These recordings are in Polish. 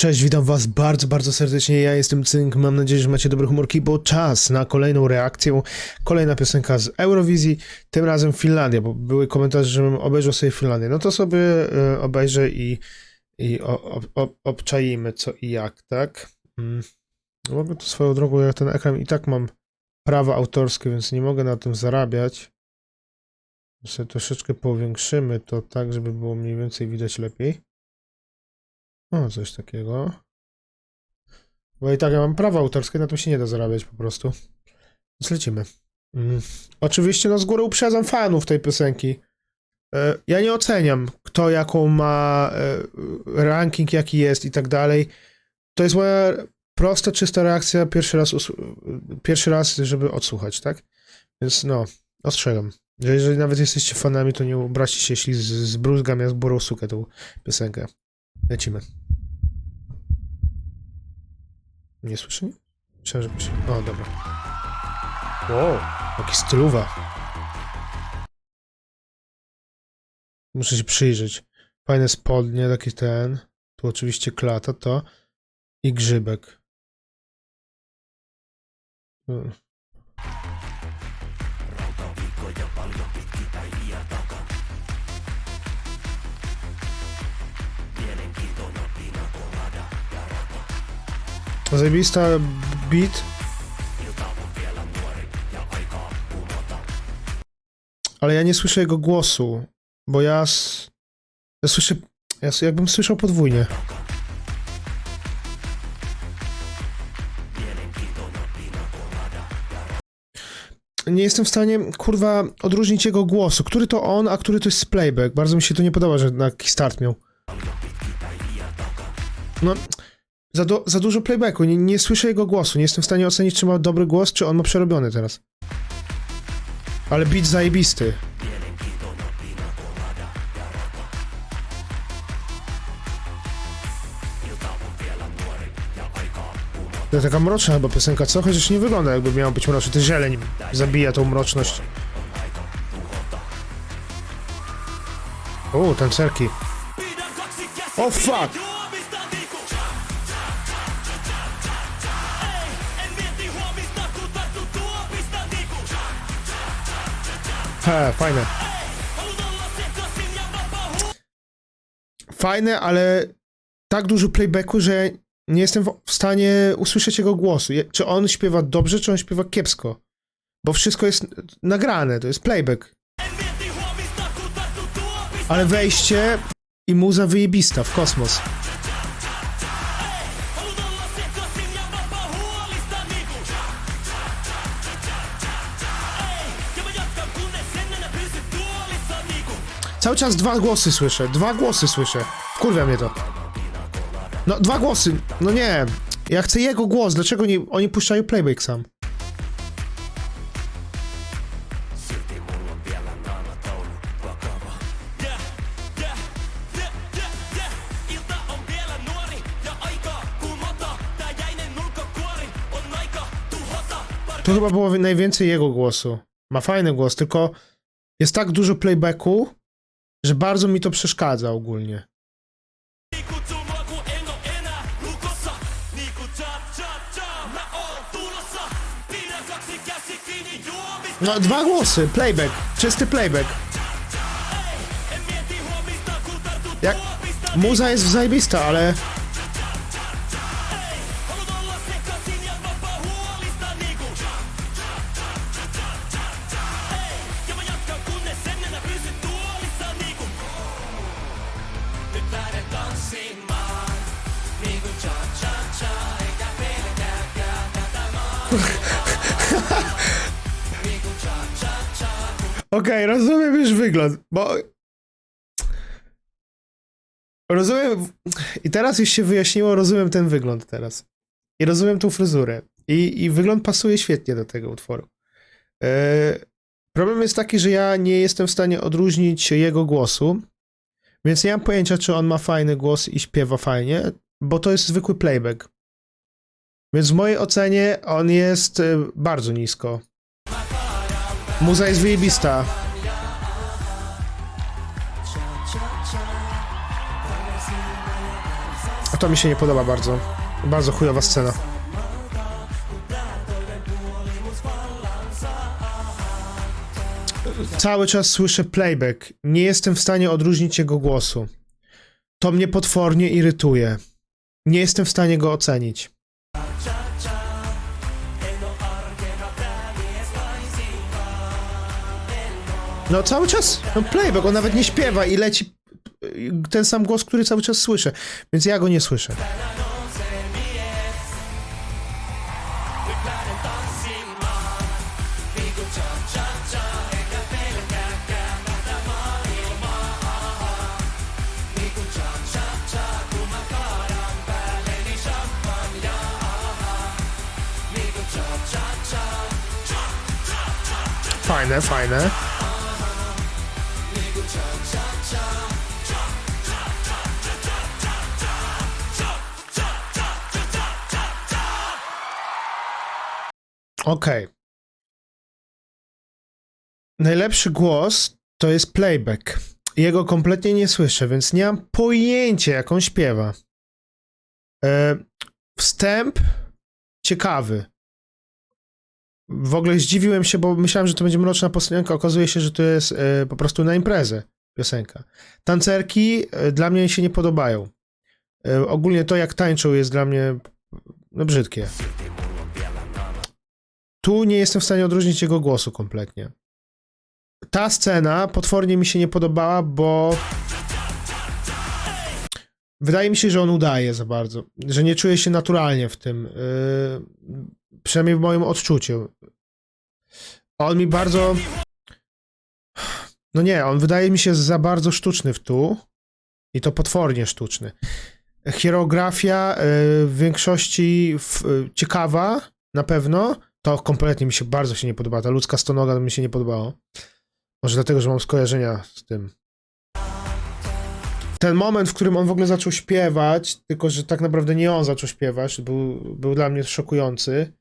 Cześć, witam was bardzo, bardzo serdecznie. Ja jestem Cynk. Mam nadzieję, że macie dobre humorki, bo czas na kolejną reakcję. Kolejna piosenka z Eurowizji, tym razem Finlandia, bo były komentarze, żebym obejrzał sobie Finlandię. No to sobie e, obejrzę i, i o, o, o, obczajmy co i jak, tak? Mm. No Mogę to swoją drogą, ja ten ekran i tak mam prawa autorskie, więc nie mogę na tym zarabiać. Sobie troszeczkę powiększymy to tak, żeby było mniej więcej widać lepiej. O, coś takiego. Bo i tak ja mam prawa autorskie, na tym się nie da zarabiać po prostu. Więc lecimy. Mm. Oczywiście no z góry uprzedzam fanów tej piosenki. E, Ja nie oceniam, kto jaką ma e, ranking, jaki jest i tak dalej. To jest moja prosta, czysta reakcja pierwszy raz, pierwszy raz żeby odsłuchać, tak? Więc no, ostrzegam. Że jeżeli nawet jesteście fanami, to nie obraźcie się, jeśli z- zbruzgam jak burą sukę tą piosenkę. Lecimy. Nie słyszę? mnie? Myślałem, że... O, dobra. Wow, jaki stylowa. Muszę się przyjrzeć. Fajne spodnie, taki ten. Tu oczywiście klata, to. I grzybek. Mm. Zajebista beat. Ale ja nie słyszę jego głosu, bo ja, s- ja słyszę, ja s- jakbym słyszał podwójnie. Nie jestem w stanie, kurwa, odróżnić jego głosu. Który to on, a który to jest playback. Bardzo mi się to nie podoba, że taki start miał. No, za, do, za dużo playbacku, nie, nie słyszę jego głosu, nie jestem w stanie ocenić, czy ma dobry głos, czy on ma przerobiony teraz. Ale beat zajebisty. To taka mroczna chyba piosenka, co? Chociaż nie wygląda jakby miała być mroczna, to zieleń zabija tą mroczność. O, tancerki. O fuck! He, fajne. Fajne, ale tak dużo playbacku, że nie jestem w stanie usłyszeć jego głosu. Czy on śpiewa dobrze, czy on śpiewa kiepsko. Bo wszystko jest nagrane, to jest playback. Ale wejście i muza wyjebista w kosmos. Cały czas dwa głosy słyszę, dwa głosy słyszę. Kurwa mnie to. No, dwa głosy, no nie. Ja chcę jego głos, dlaczego nie, oni puszczają playback sam? To chyba było najwięcej jego głosu. Ma fajny głos, tylko jest tak dużo playbacku, że bardzo mi to przeszkadza ogólnie. No, dwa głosy, playback, czysty playback. Jak... Muza jest zajebista, ale... Okej, rozumiem już wygląd, bo... Rozumiem... I teraz już się wyjaśniło, rozumiem ten wygląd teraz. I rozumiem tą fryzurę. I, i wygląd pasuje świetnie do tego utworu. E, problem jest taki, że ja nie jestem w stanie odróżnić jego głosu, więc nie mam pojęcia, czy on ma fajny głos i śpiewa fajnie, bo to jest zwykły playback. Więc w mojej ocenie on jest e, bardzo nisko. Muza jest wyjebista. A to mi się nie podoba bardzo. Bardzo chujowa scena. Cały czas słyszę playback. Nie jestem w stanie odróżnić jego głosu. To mnie potwornie irytuje. Nie jestem w stanie go ocenić. No cały czas, no playback, on nawet nie śpiewa i leci ten sam głos, który cały czas słyszę, więc ja go nie słyszę. Fajne, fajne. Okej. Najlepszy głos to jest playback. Jego kompletnie nie słyszę, więc nie mam pojęcia, jak on śpiewa. E, wstęp ciekawy. W ogóle zdziwiłem się, bo myślałem, że to będzie mroczna piosenka. Okazuje się, że to jest e, po prostu na imprezę piosenka. Tancerki e, dla mnie się nie podobają. Ogólnie to, jak tańczą, jest dla mnie no, brzydkie. Tu nie jestem w stanie odróżnić jego głosu kompletnie. Ta scena potwornie mi się nie podobała, bo wydaje mi się, że on udaje za bardzo, że nie czuje się naturalnie w tym, yy, przynajmniej w moim odczuciu. On mi bardzo, no nie, on wydaje mi się za bardzo sztuczny w tu i to potwornie sztuczny. Hierografia yy, w większości w, yy, ciekawa, na pewno, to kompletnie mi się bardzo się nie podoba. Ta ludzka stonoga mi się nie podobało. Może dlatego, że mam skojarzenia z tym. Ten moment, w którym on w ogóle zaczął śpiewać, tylko że tak naprawdę nie on zaczął śpiewać, był, był dla mnie szokujący.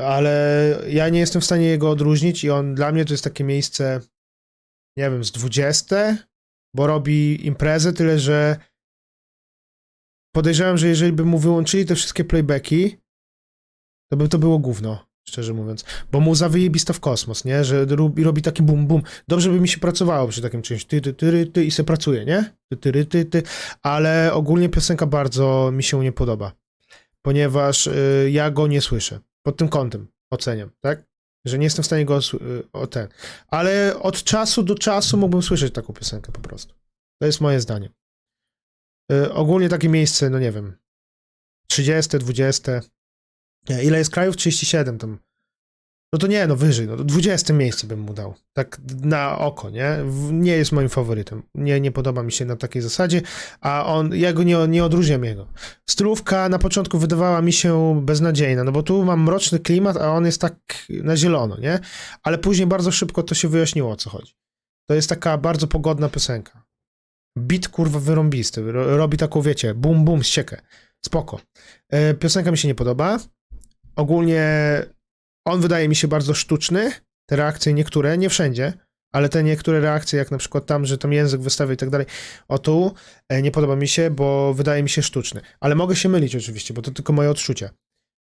Ale ja nie jestem w stanie jego odróżnić i on dla mnie to jest takie miejsce, nie wiem, z 20, bo robi imprezę, tyle że podejrzewam, że jeżeli by mu wyłączyli te wszystkie playbacki, to by to było gówno, szczerze mówiąc. Bo mu zawyjebista w kosmos, nie? Że robi, robi taki bum bum. Dobrze by mi się pracowało przy takim czymś. Ty, ty, ty, ty i se pracuje, nie? Ty, ty, ty, ty. Ale ogólnie piosenka bardzo mi się nie podoba. Ponieważ y, ja go nie słyszę. Pod tym kątem oceniam, tak? Że nie jestem w stanie go y, o ten. Ale od czasu do czasu mógłbym słyszeć taką piosenkę po prostu. To jest moje zdanie. Y, ogólnie takie miejsce, no nie wiem. 30, 20. Nie, ile jest krajów? 37 tam. No to nie, no wyżej, no to 20 miejsce bym mu dał. Tak na oko, nie? Nie jest moim faworytem. Nie, nie podoba mi się na takiej zasadzie, a on, ja go nie, nie odróżniam jego. Stylówka na początku wydawała mi się beznadziejna, no bo tu mam mroczny klimat, a on jest tak na zielono, nie? Ale później bardzo szybko to się wyjaśniło, o co chodzi. To jest taka bardzo pogodna piosenka. Bit kurwa wyrąbisty. Ro, robi taką, wiecie, bum bum, ściekę. Spoko. E, piosenka mi się nie podoba. Ogólnie on wydaje mi się bardzo sztuczny. Te reakcje niektóre, nie wszędzie, ale te niektóre reakcje, jak na przykład tam, że tam język wystawia i tak dalej, o tu, e, nie podoba mi się, bo wydaje mi się sztuczny. Ale mogę się mylić oczywiście, bo to tylko moje odczucia.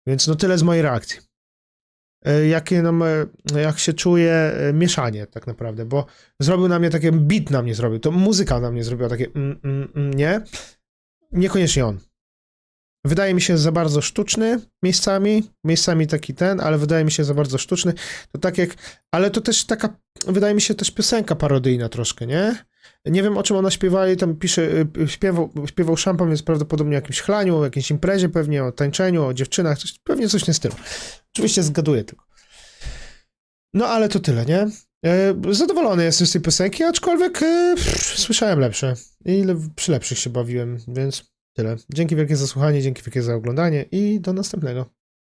Więc no tyle z mojej reakcji. E, Jakie no, e, jak się czuję, e, mieszanie tak naprawdę, bo zrobił na mnie takie, beat na mnie zrobił, to muzyka na mnie zrobiła takie, mm, mm, mm, nie? Niekoniecznie on. Wydaje mi się za bardzo sztuczny miejscami, miejscami taki ten, ale wydaje mi się za bardzo sztuczny. To tak jak, ale to też taka, wydaje mi się też piosenka parodyjna troszkę, nie? Nie wiem o czym ona śpiewała i tam pisze, y, śpiewał, śpiewał szampan, więc prawdopodobnie o jakimś chlaniu, o jakiejś imprezie pewnie, o tańczeniu, o dziewczynach, coś, pewnie coś tym stylu. Oczywiście zgaduję tylko. No ale to tyle, nie? E, Zadowolony jestem z tej piosenki, aczkolwiek e, pff, słyszałem lepsze i przy lepszych się bawiłem, więc tyle. Dzięki wielkie za słuchanie, dzięki wielkie za oglądanie i do następnego.